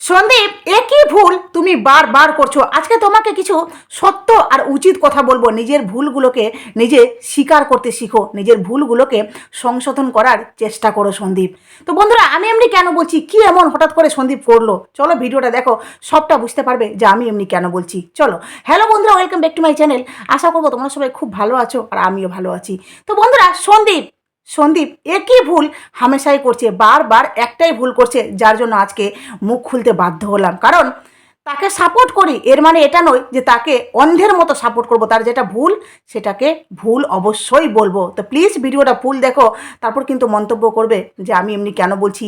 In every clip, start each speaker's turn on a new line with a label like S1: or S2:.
S1: সন্দীপ একই ভুল তুমি বারবার করছ? আজকে তোমাকে কিছু সত্য আর উচিত কথা বলব। নিজের ভুলগুলোকে নিজে স্বীকার করতে শিখো। নিজের ভুলগুলোকে সংশোধন করার চেষ্টা করো সন্দীপ। তো বন্ধুরা, আমি এমনি কেন বলছি? কি এমন হঠাৎ করে সন্দীপ করল? চলো ভিডিওটা দেখো, সবটা বুঝতে পারবে যে আমি এমনি কেন বলছি। চলো হ্যালো বন্ধুরা welcome back to my channel আশা করব তোমরা সবাই খুব ভালো আছো আর আমিও ভালো আছি। তো বন্ধুরা, সন্দীপ সন্দীপ একই ভুল? হামেশাই করছে, বারবার একটাই ভুল করছে, যার জন্য আজকে মুখ খুলতে বাধ্য হলাম। কারণ তাকে সাপোর্ট করি। এর মানে এটা নয় যে তাকে অন্ধের মতো সাপোর্ট করব। তার যেটা ভুল, সেটাকে ভুল অবশ্যই বলব। তো প্লিজ ভিডিওটা ফুল দেখো। তারপর কিন্তু মন্তব্য করবে যে আমি এমনি কেন বলছি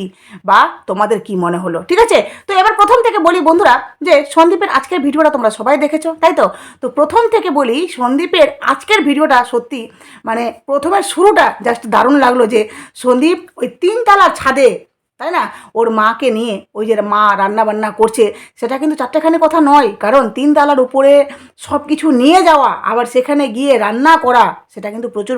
S1: বা তোমাদের কি মনে হলো। ঠিক আছে? তো এবার প্রথম থেকে বলি বন্ধুরা যে সন্দীপের আজকের ভিডিওটা তোমরা সবাই দেখেছ, তাই তো? তো প্রথম থেকে বলি সন্দীপের আজকের ভিডিওটা সত্যি মানে প্রথমের শুরুটা জাস্ট দারুণ লাগল যে সন্দীপ ওই তিনতলার ছাদে তাই না? ওর মাকে নিয়ে ওই যে মা রান্না বান্না করছে, সেটা কিন্তু চারটেখানি কথা নয়। কারণ তিন তালার উপরে সব কিছু নিয়ে যাওয়া, আবার সেখানে গিয়ে রান্না করা, সেটা কিন্তু প্রচুর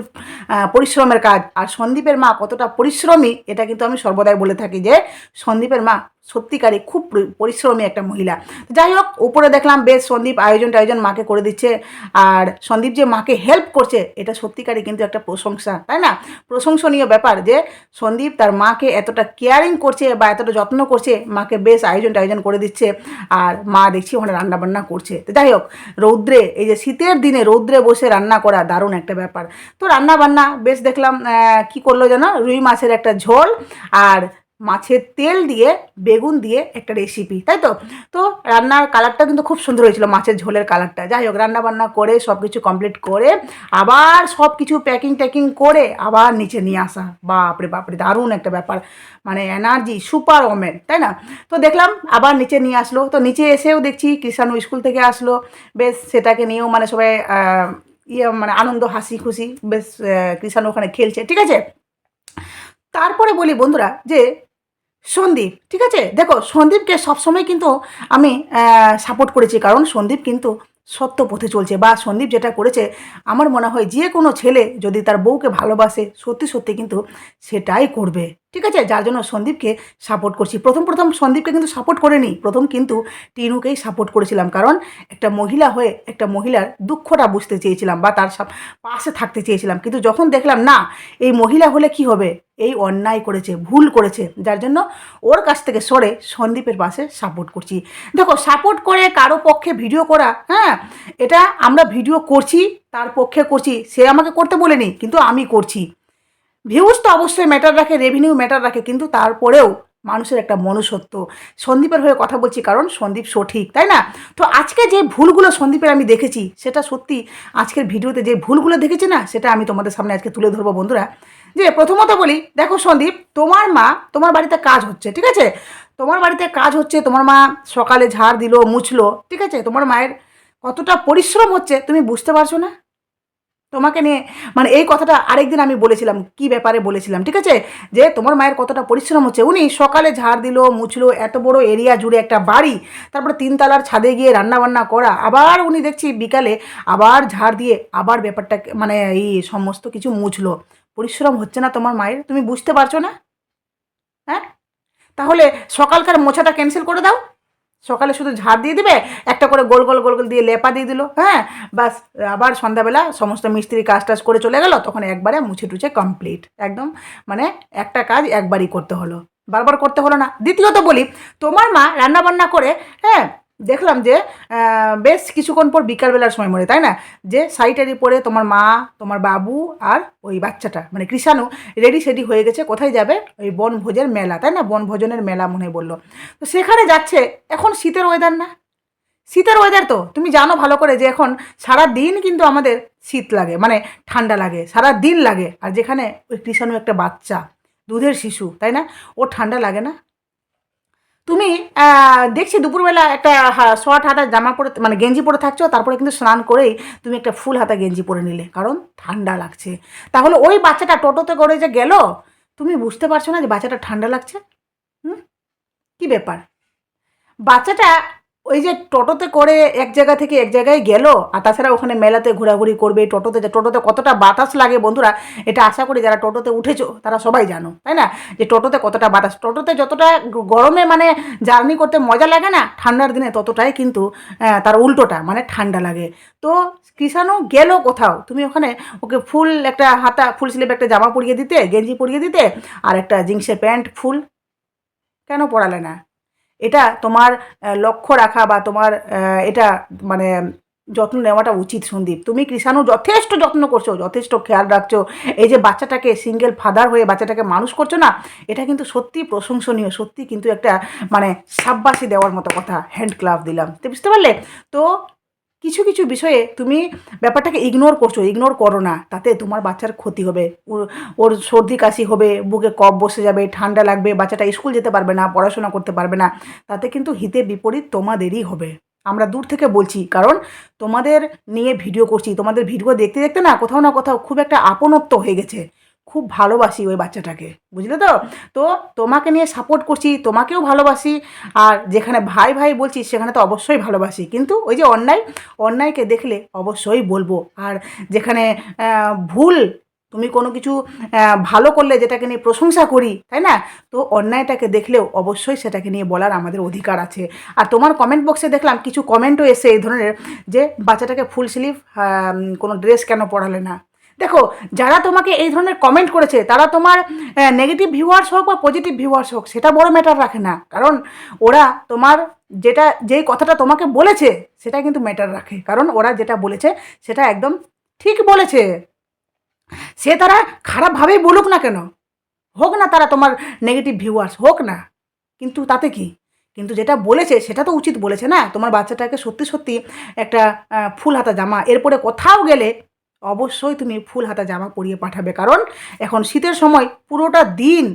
S1: পরিশ্রমের কাজ। আর সন্দীপের মা কতটা পরিশ্রমী, এটা কিন্তু আমি সর্বদাই বলে থাকি যে সন্দীপের মা সত্যিকারই খুব পরিশ্রমী একটা মহিলা। যাই হোক উপরে দেখলাম বেশ সন্দীপ আয়োজন টায়োজন মাকে করে দিচ্ছে। আর সন্দীপ যে মাকে হেল্প করছে, এটা সত্যিকারই কিন্তু একটা প্রশংসা, তাই না? প্রশংসনীয় ব্যাপার যে সন্দীপ তার মাকে এতটা কেয়ারিং করছে বা এতটা যত্ন করছে, মাকে বেশ আয়োজন টায়োজন করে দিচ্ছে। আর মা দেখছি ওখানে রান্নাবান্না করছে। তো যাই হোক, রৌদ্রে, এই যে শীতের দিনে রৌদ্রে বসে রান্না করা দারুণ একটা ব্যাপার। তো রান্না বান্না বেশ দেখলাম কি করল যেন? রুই মাছের একটা ঝোল। আর মাছের তেল দিয়ে, বেগুন দিয়ে একটা রেসিপি তাই তো? তো রান্নার কালারটা কিন্তু খুব সুন্দর হয়েছিল, মাছের ঝোলের কালারটা যাই হোক রান্না বান্না করে সব কিছু কমপ্লিট করে, আবার সব কিছু প্যাকিং ট্যাকিং করে আবার নিচে নিয়ে আসা। বাপরে বাপরে, দারুণ একটা ব্যাপার। মানে এনার্জি সুপার ওমেন তাই না? তো দেখলাম, আবার নিচে নিয়ে আসলো। তো নিচে এসেও দেখছি, কৃষাণু স্কুল থেকে আসলো। বেশ, সেটাকে নিয়েও মানে সবাই ইয়ে মানে আনন্দ, হাসি, খুশি। বেশ কৃষাণু ওখানে খেলছে, ঠিক আছে? তারপরে বলি বন্ধুরা যে সন্দীপ, ঠিক আছে? দেখো, সন্দীপকে সবসময় কিন্তু আমি সাপোর্ট করেছি, কারণ সন্দীপ কিন্তু সত্য পথে চলছে বা সন্দীপ যেটা করেছে, আমার মনে হয় যে কোনো ছেলে যদি তার বউকে ভালোবাসে, সত্যি সত্যি কিন্তু সেটাই করবে, ঠিক আছে? যার জন্য সন্দীপকে সাপোর্ট করছি। প্রথম প্রথম সন্দীপকে কিন্তু সাপোর্ট করিনি, প্রথম কিন্তু টিনুকেই সাপোর্ট করেছিলাম, কারণ একটা মহিলা হয়ে একটা মহিলার দুঃখটা বুঝতে চেয়েছিলাম বা তার পাশে থাকতে চেয়েছিলাম। কিন্তু যখন দেখলাম, না, এই মহিলা হলে কি হবে? এই অন্যায় করেছে, ভুল করেছে। যার জন্য ওর কাছ থেকে সরে সন্দীপের পাশে সাপোর্ট করছি। দেখো সাপোর্ট করে কারও পক্ষে ভিডিও করা হ্যাঁ এটা আমরা ভিডিও করছি, তার পক্ষে করছি। সে আমাকে করতে বলেনি, কিন্তু আমি করছি। ভিউজ তো অবশ্যই ম্যাটার রাখে রেভিনিউ ম্যাটার রাখে, কিন্তু তারপরেও মানুষের একটা মনুষ্যত্ব। সন্দীপের হয়ে কথা বলছি কারণ সন্দীপ সঠিক, তাই না? তো আজকে যে ভুলগুলো সন্দীপের আমি দেখেছি, সেটা সত্যি আজকের ভিডিওতে যে ভুলগুলো দেখেছি না, সেটা আমি তোমাদের সামনে আজকে তুলে ধরবো বন্ধুরা। যে প্রথমত বলি, দেখো সন্দীপ, তোমার মা, তোমার বাড়িতে কাজ হচ্ছে, ঠিক আছে? তোমার বাড়িতে কাজ হচ্ছে, তোমার মা সকালে ঝাড় দিল, মুছলো, ঠিক আছে? তোমার মায়ের কতটা পরিশ্রম হচ্ছে তুমি বুঝতে পারছ না? তোমাকে নিয়ে মানে এই কথাটা আরেকদিন আমি বলেছিলাম, কি ব্যাপারে বলেছিলাম, ঠিক আছে? যে তোমার মায়ের কতটা পরিশ্রম হচ্ছে। উনি সকালে ঝাড় দিল, মুছলো, এত বড় এরিয়া জুড়ে একটা বাড়ি, তারপরে তিনতলার ছাদে গিয়ে রান্না বান্না করা, আবার উনি দেখছি বিকালে আবার ঝাড় দিয়ে আবার ব্যাপারটা মানে এই সমস্ত কিছু মুছলো। পরিশ্রম হচ্ছে না তোমার মায়ের, তুমি বুঝতে পারছ না? হ্যাঁ? তাহলে সকালকার মোছাটা ক্যান্সেল করে দাও। সকালে শুধু ঝাড় দিয়ে দিবে, একটা করে গোল গোল গোল গোল দিয়ে লেপা দিয়ে দিলো হ্যাঁ? বাস আবার সন্ধ্যাবেলা সমস্ত মিস্ত্রি কাজ টাজ করে চলে গেল, তখন একবারে মুছে টুছে কমপ্লিট একদম মানে একটা কাজ একবারই করতে হলো। বারবার করতে হলো না। দ্বিতীয়ত বলি, তোমার মা রান্না বান্না করে হ্যাঁ দেখলাম যে বেশ কিছুক্ষণ পর বিকালবেলার সময় মরে তাই না? যে শাড়িটারি পরে তোমার মা, তোমার বাবু আর ওই বাচ্চাটা মানে কৃষাণু রেডি সেডি হয়ে গেছে, কোথায় যাবে? ওই বনভোজের মেলা, তাই না? বনভোজনের মেলা মনে বলল। তো সেখানে যাচ্ছে, এখন শীতের ওয়েদার না? শীতের ওয়েদার তো, তুমি জানো ভালো করে যে এখন সারা দিন কিন্তু আমাদের শীত লাগে মানে ঠান্ডা লাগে সারা দিন লাগে। আর যেখানে ওই কৃষাণু একটা বাচ্চা, দুধের শিশু, তাই না? ওর ঠান্ডা লাগে না? তুমি দেখছি দুপুরবেলা একটা শর্ট হাতা জামা পরে মানে গেঞ্জি পরে থাকছো, তারপরে কিন্তু স্নান করেই তুমি একটা ফুল হাতা গেঞ্জি পরে নিলে, কারণ ঠান্ডা লাগছে। তাহলে ওই বাচ্চাটা টোটোতে করে যে গেল, তুমি বুঝতে পারছ না যে বাচ্চাটা ঠান্ডা লাগছে? হুম? কী ব্যাপার? বাচ্চাটা ওই যে টোটোতে করে এক জায়গা থেকে এক জায়গায় গেল, আর তাছাড়া ওখানে মেলাতে ঘোরাঘুরি করবে টোটোতে টোটোতে কতটা বাতাস লাগে বন্ধুরা, এটা আশা করি যারা টোটোতে উঠেছো, তারা সবাই জানো, তাই না? যে টোটোতে কতটা বাতাস, টোটোতে যতটা গরমে মানে জার্নি করতে মজা লাগে না, ঠান্ডার দিনে ততটাই কিন্তু তার উল্টোটা মানে ঠান্ডা লাগে। তো কৃষাণু গেল কোথাও? তুমি ওখানে ওকে ফুল একটা হাতা, ফুল স্লিভ একটা জামা পরিয়ে দিতে, গেঞ্জি পরিয়ে দিতে, আর একটা জিন্সের প্যান্ট, ফুল, কেন পরালে না? এটা তোমার লক্ষ্য রাখা বা তোমার এটা মানে যত্ন নেওয়াটা উচিত সন্দীপ। তুমি কৃষাণু যথেষ্ট যত্ন করছ, যথেষ্ট খেয়াল রাখছো। এই যে বাচ্চাটাকে সিঙ্গেল ফাদার হয়ে বাচ্চাটাকে মানুষ করছ না, এটা কিন্তু সত্যি প্রশংসনীয়, সত্যি কিন্তু একটা মানে সাব্বাসি দেওয়ার মতো কথা হ্যান্ড ক্লাভ দিলাম। তো বুঝতে পারলে? তো কিছু কিছু বিষয়ে তুমি ব্যাপারটাকে ইগনোর করছ ইগনোর করো না। তাতে তোমার বাচ্চার ক্ষতি হবে। ওর- সর্দি কাশি হবে, বুকে কফ বসে যাবে, ঠান্ডা লাগবে, বাচ্চাটা স্কুল যেতে পারবে না, পড়াশোনা করতে পারবে না। তাতে কিন্তু হিতে বিপরীত তোমাদেরই হবে। আমরা দূর থেকে বলছি, কারণ তোমাদের নিয়ে ভিডিও করছি। তোমাদের ভিডিও দেখতে দেখতে না কোথাও না কোথাও খুব একটা আপনত্ব হয়ে গেছে। খুব ভালোবাসি ওই বাচ্চাটাকে, বুঝলে তো? তো তোমাকে নিয়ে সাপোর্ট করছি, তোমাকেও ভালোবাসি, আর যেখানে ভাই ভাই বলছি সেখানে তো অবশ্যই ভালোবাসি। কিন্তু ওই যে অন্যায়, অন্যায়কে দেখলে অবশ্যই বলব। আর যেখানে ভুল, তুমি কোনো কিছু ভালো করলে যেটাকে নিয়ে প্রশংসা করি, তাই না? তো অন্যায়টাকে দেখলেও অবশ্যই সেটাকে নিয়ে বলার আমাদের অধিকার আছে। আর তোমার কমেন্ট বক্সে দেখলাম কিছু কমেন্টও এসে এই ধরনের, যে বাচ্চাটাকে ফুল স্লিভ কোনো ড্রেস কেন পড়ালে না। দেখো, যারা তোমাকে এই ধরনের কমেন্ট করেছে, তারা তোমার নেগেটিভ ভিউয়ার্স হোক বা পজিটিভ ভিউয়ার্স হোক, সেটা বড় ম্যাটার রাখে না। কারণ ওরা তোমার যেটা, যেই কথাটা তোমাকে বলেছে, সেটা কিন্তু ম্যাটার রাখে। কারণ ওরা যেটা বলেছে, সেটা একদম ঠিক বলেছে। সে তারা খারাপভাবেই বলুক না কেন। হোক না তারা তোমার নেগেটিভ ভিউয়ার্স হোক না। কিন্তু তাতে কি? কিন্তু যেটা বলেছে, সেটা তো উচিত বলেছে না? তোমার বাচ্চাটাকে সত্যি সত্যি একটা ফুল হাতা জামা, এরপরে কোথাও গেলে অবশ্যই তুমি ফুল হাতা জামা পরিয়ে পাঠাবে, কারণ এখন শীতের সময় পুরোটা দিন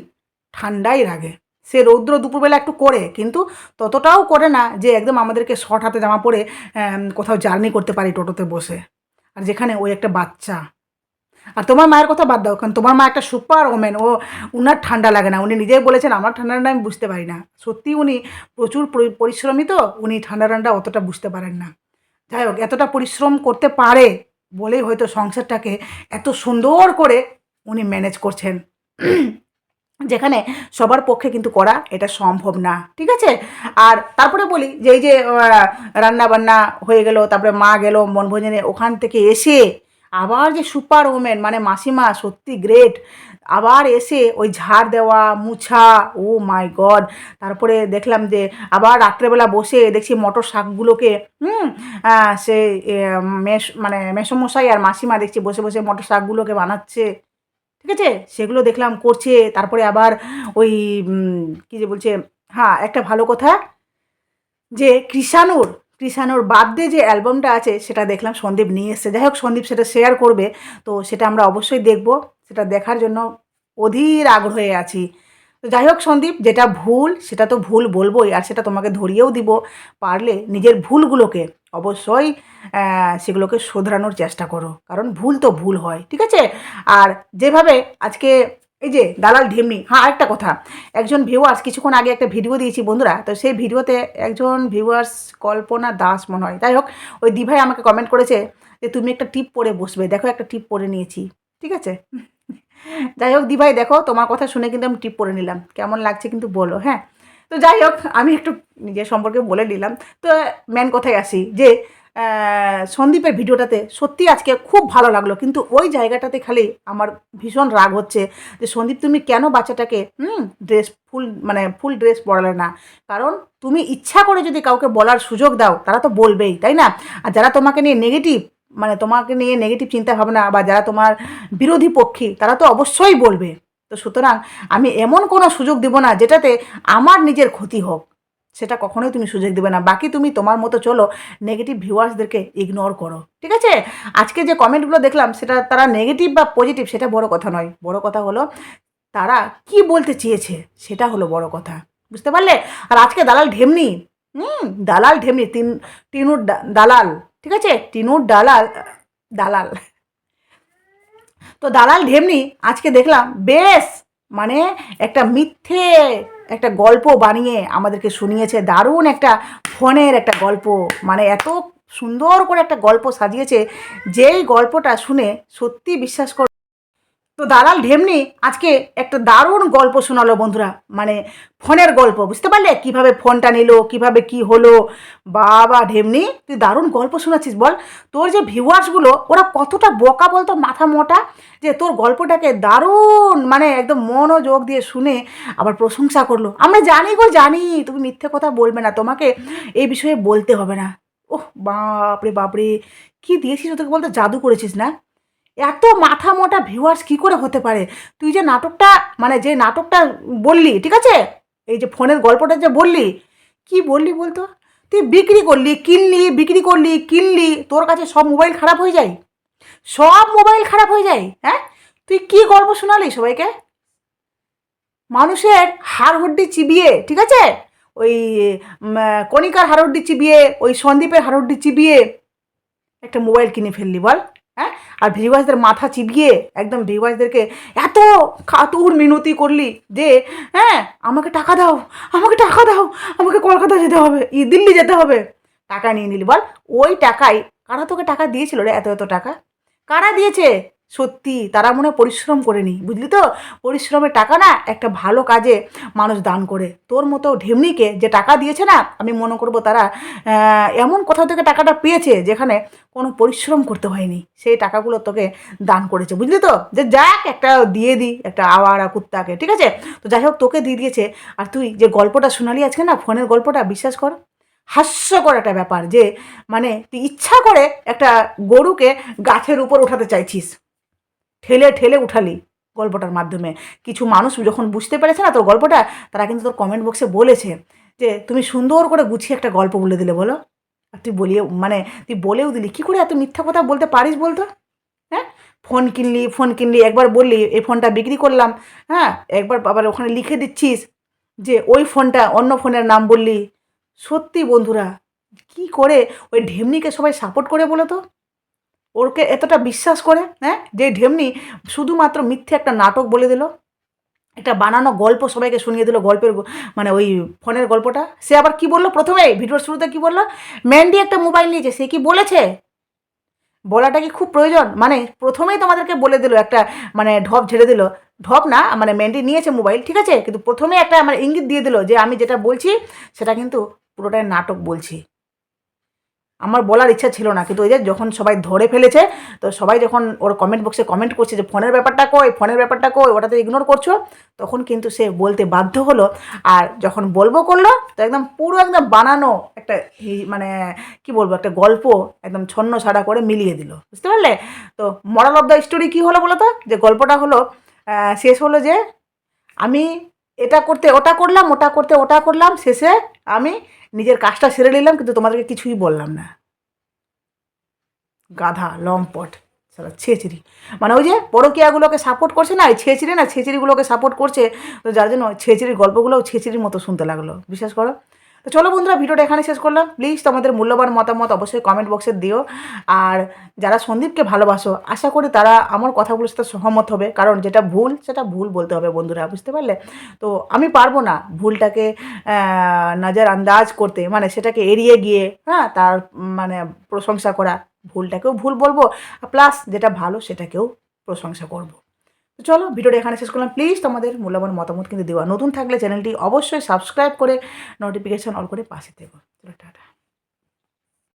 S1: ঠান্ডাই লাগে সে রৌদ্র দুপুরবেলা একটু করে, কিন্তু ততটাও করে না যে একদম আমাদেরকে শর্ট হাতে জামা পরে কোথাও জার্নি করতে পারি টোটোতে বসে। আর যেখানে ওই একটা বাচ্চা। আর তোমার মায়ের কথা বাদ দাও, কারণ তোমার মা একটা সুপার ওমেন, ও উনার ঠান্ডা লাগে না। উনি নিজেই বলেছেন, আমার ঠান্ডা আমি বুঝতে পারি না। সত্যি উনি প্রচুর পরি- পরিশ্রমী তো, উনি ঠান্ডা ঠান্ডা অতটা বুঝতে পারেন না। যাই হোক, এতটা পরিশ্রম করতে পারে বলেই হয়তো সংসারটাকে এত সুন্দর করে উনি ম্যানেজ করছেন। যেখানে সবার পক্ষে কিন্তু করা এটা সম্ভব না, ঠিক আছে? আর তারপরে বলি যে এই যে রান্না বান্না হয়ে গেল, তারপরে মা গেল, বনভোজনে ওখান থেকে এসে আবার যে সুপার ওমেন মানে মাসিমা, সত্যি গ্রেট আবার এসে ওই ঝাড় দেওয়া, মুছা ও মাই গড তারপরে দেখলাম যে আবার রাত্রেবেলা বসে দেখছি মটর শাকগুলোকে, হুম সে মেস মানে মেসমশাই আর মাসিমা দেখছি বসে বসে মটর শাকগুলোকে বানাচ্ছে। ঠিক আছে? সেগুলো দেখলাম করছে। তারপরে আবার ওই কি যে বলছে হ্যাঁ একটা ভালো কথা যে কৃষাণুর কৃষাণুর বার্থডে যে অ্যালবামটা আছে, সেটা দেখলাম সন্দীপ নিয়ে এসছে। যাই হোক, সন্দীপ সেটা শেয়ার করবে, তো সেটা আমরা অবশ্যই দেখব। সেটা দেখার জন্য অধীর আগ্রহে আছি। তো যাই হোক, সন্দীপ, যেটা ভুল, সেটা তো ভুল বলবোই, আর সেটা তোমাকে ধরিয়েও দিব। পারলে নিজের ভুলগুলোকে অবশ্যই সেগুলোকে শোধরানোর চেষ্টা করো। কারণ ভুল তো ভুল হয়, ঠিক আছে? আর যেভাবে আজকে এই যে দালাল ঢিমনি হ্যাঁ আরেকটা কথা। একজন ভিউয়ার্স কিছুক্ষণ আগে একটা ভিডিও দিয়েছি বন্ধুরা, তো সেই ভিডিওতে একজন ভিউয়ার্স কল্পনা দাস মনে হয়। যাই হোক, ওই দিভাই আমাকে কমেন্ট করেছে যে, তুমি একটা টিপ পরে বসবে, দেখো একটা টিপ পরে নিয়েছি। ঠিক আছে? যাই হোক দিভাই, দেখো, তোমার কথা শুনে কিন্তু আমি টিপ পরে নিলাম। কেমন লাগছে কিন্তু বলো হ্যাঁ? তো যাই হোক, আমি একটু নিজের সম্পর্কে বলে নিলাম। তো মেন কথায় আসি যে সন্দীপের ভিডিওটাতে সত্যি আজকে খুব ভালো লাগল, কিন্তু ওই জায়গাটাতে খালি আমার ভীষণ রাগ হচ্ছে যে সন্দীপ, তুমি কেন বাচ্চাটাকে, হুম ড্রেস ফুল মানে ফুল ড্রেস পরালে না? কারণ তুমি ইচ্ছা করে যদি কাউকে বলার সুযোগ দাও, তারা তো বলবেই, তাই না? আর যারা তোমাকে নিয়ে নেগেটিভ মানে তোমাকে নিয়ে নেগেটিভ চিন্তা ভাবনা বা যারা তোমার বিরোধী পক্ষী, তারা তো অবশ্যই বলবে। তো সুতরাং আমি এমন কোনো সুযোগ দেব না যেটাতে আমার নিজের ক্ষতি হোক। সেটা কখনোই তুমি সুযোগ দেবে না। বাকি তুমি তোমার মতো চলো নেগেটিভ ভিউয়ার্সদেরকে ইগনোর করো। ঠিক আছে? আজকে যে কমেন্টগুলো দেখলাম, সেটা তারা নেগেটিভ বা পজিটিভ সেটা বড় কথা নয়। বড় কথা হলো, তারা কি বলতে চেয়েছে, সেটা হলো বড় কথা। বুঝতে পারলে? আর আজকে দালাল ঢেমনি। হুম, দালাল ঢেমনি, তিন টিনুর দালাল। ঠিক আছে? টিনুর দালাল দালাল। তো দালাল ঢেমনি, আজকে দেখলাম, বেশ! মানে একটা মিথ্যে একটা গল্প বানিয়ে আমাদেরকে শুনিয়েছে। দারুণ একটা ফোনের একটা গল্প। মানে এত সুন্দর করে একটা গল্প সাজিয়েছে। যেই গল্পটা শুনে সত্যি বিশ্বাস কর তো দালাল ঢেমনি আজকে একটা দারুণ গল্প শোনালো বন্ধুরা মানে ফোনের গল্প, বুঝতে পারলে? কীভাবে ফোনটা নিল, কীভাবে কি হলো? বাবা ঢেমনি, তুই দারুণ গল্প শোনাচ্ছিস বল। তোর যে ভিউয়ার্সগুলো ওরা কতটা বোকা বলতো, মাথা মোটা, যে তোর গল্পটাকে দারুণ মানে একদম মনোযোগ দিয়ে শুনে আবার প্রশংসা করল। আমরা জানি গো, জানি, তুমি মিথ্যে কথা বলবে না, তোমাকে এই বিষয়ে বলতে হবে না। ওহ, বাপরে বাপরে, কি দিয়েছিস ওদেরকে বলতে? জাদু করেছিস না? এত মাথা মোটা ভিউয়ার্স কী করে হতে পারে? তুই যে নাটকটা মানে যে নাটকটা বললি, ঠিক আছে? এই যে ফোনের গল্পটা যে বললি, কি বললি বলতো? তুই বিক্রি করলি, কিনলি, বিক্রি করলি, কিনলি, তোর কাছে সব মোবাইল খারাপ হয়ে যায়? সব মোবাইল খারাপ হয়ে যায় হ্যাঁ? তুই কি গল্প শোনালি সবাইকে? মানুষের হাড়হড্ডি চিবিয়ে, ঠিক আছে? ওই কণিকার হাড়হড্ডি চিবিয়ে, ওই সন্দীপের হাড়হড্ডি চিবিয়ে একটা মোবাইল কিনে ফেললি, বল। হ্যাঁ? আর ভিউয়ার্সদের মাথা চিবিয়ে একদম ভিউয়ার্সদেরকে এত খাতুর মিনতি করলি যে হ্যাঁ আমাকে টাকা দাও, আমাকে টাকা দাও, আমাকে কলকাতা যেতে হবে, ই দিল্লি যেতে হবে। টাকা নিয়ে নিলি। বল, ওই টাকায় কারা তোকে টাকা দিয়েছিল রে? এত এত টাকা। কারা দিয়েছে? সত্যি, তারা মনে পরিশ্রম করেনি বুঝলি তো? পরিশ্রমের টাকা না একটা ভালো কাজে মানুষ দান করে। তোর মতো ঢেমনিকে যে টাকা দিয়েছে না, আমি মনে করব তারা এমন কোথাও থেকে টাকাটা পেয়েছে যেখানে কোনো পরিশ্রম করতে হয়নি। সেই টাকাগুলো তোকে দান করেছে। বুঝলি তো? যে যাক, একটা দিয়ে দিই একটা আওয়ারা কুত্তাকে, ঠিক আছে? তো যাই হোক, তোকে দিয়ে দিয়েছে। আর তুই যে গল্পটা শোনালি আজকে না, ফোনের গল্পটা, বিশ্বাস কর, হাস্যকর একটা ব্যাপার যে মানে তুই ইচ্ছা করে একটা গরুকে গাছের উপর উঠাতে চাইছিস। ঠেলে ঠেলে উঠালি গল্পটার মাধ্যমে। কিছু মানুষ যখন বুঝতে পেরেছে না তোর গল্পটা, তারা কিন্তু তোর কমেন্ট বক্সে বলেছে যে, তুমি সুন্দর করে গুছিয়ে একটা গল্প বলে দিলে বলো। আর তুই বলিয়ে মানে তুই বলেও দিলি। কী করে এত মিথ্যা কথা বলতে পারিস বলতো? হ্যাঁ? ফোন কিনলি ফোন কিনলি, একবার বললি, এই ফোনটা বিক্রি করলাম। হ্যাঁ? একবার আবার ওখানে লিখে দিচ্ছিস যে, ওই ফোনটা অন্য ফোনের নাম বললি। সত্যি বন্ধুরা, কি করে ওই ঢেমনিকে সবাই সাপোর্ট করে বলো তো? ওরকে এতটা বিশ্বাস করে হ্যাঁ? যে ঢেমনি শুধুমাত্র মিথ্যে একটা নাটক বলে দিল, একটা বানানো গল্প সবাইকে শুনিয়ে দিল, গল্পের মানে ওই ফোনের গল্পটা। সে আবার কি বলল প্রথমে? ভিডিওর শুরুতে কি বলল? ম্যান্ডি একটা মোবাইল নিয়েছে, সে কি বলেছে? বলাটা কি খুব প্রয়োজন? মানে প্রথমেই তোমাদেরকে বলে দিল, একটা মানে ঢপ ঝেড়ে দিল। ঢপ না মানে ম্যান্ডি নিয়েছে মোবাইল, ঠিক আছে? কিন্তু প্রথমে একটা মানে ইঙ্গিত দিয়ে দিল যে আমি যেটা বলছি, সেটা কিন্তু পুরোটাই নাটক বলছি। আমার বলার ইচ্ছা ছিল না, কিন্তু ওই যে যখন সবাই ধরে ফেলেছে, তো সবাই যখন ওর কমেন্ট বক্সে কমেন্ট করছে যে, ফোনের ব্যাপারটা কই, ফোনের ব্যাপারটা কই, ওটাতে ইগনোর করছ? তখন কিন্তু সে বলতে বাধ্য হলো, আর যখন বলব করল, তো একদম পুরো একদম বানানো একটা মানে কি বলব, একটা গল্প একদম ছন্ন ছাড়া করে মিলিয়ে দিল, বুঝতে পারলে? তো মরাল অফ দ্য স্টোরি কী হলো বলো তো যে গল্পটা হলো শেষ হলো যে, আমি এটা করতে ওটা করলাম, ওটা করতে ওটা করলাম, শেষে আমি নিজের কাজটা সেরে নিলাম, কিন্তু তোমাদেরকে কিছুই বললাম না। গাধা, লম্পট সারা ছেঁচড়ি। মানে ওই যে পরকিয়াগুলোকে সাপোর্ট করছে না, এই ছেঁচড়ি না, ছেঁচড়িগুলোকে সাপোর্ট করছে, তো যার জন্য ছেঁচড়ির গল্পগুলোও ছেঁচড়ির মতো শুনতে লাগল। বিশ্বাস করো? তো চলো বন্ধুরা, ভিডিওটা এখানে শেষ করলাম। প্লিজ তোমাদের মূল্যবান মতামত অবশ্যই কমেন্ট বক্সে দিও। আর যারা সন্দীপকে ভালোবাসো, আশা করি তারা আমার কথাগুলোর সাথে সহমত হবে। কারণ যেটা ভুল, সেটা ভুল বলতে হবে বন্ধুরা, বুঝতে পারলে? তো আমি পারব না ভুলটাকে নজর আন্দাজ করতে। মানে সেটাকে এড়িয়ে গিয়ে হ্যাঁ তার মানে প্রশংসা করা। ভুলটাকেও ভুল বলব। প্লাস যেটা ভালো, সেটাকেও প্রশংসা করব। তো চলো, ভিডিওটা এখানে শেষ করলাম। প্লিজ তোমাদের মূল্যবান মতামত কিন্তু দেওয়া নতুন থাকলে চ্যানেলটি অবশ্যই সাবস্ক্রাইব করে নোটিফিকেশান অল করে পাশে দেবো টাটা।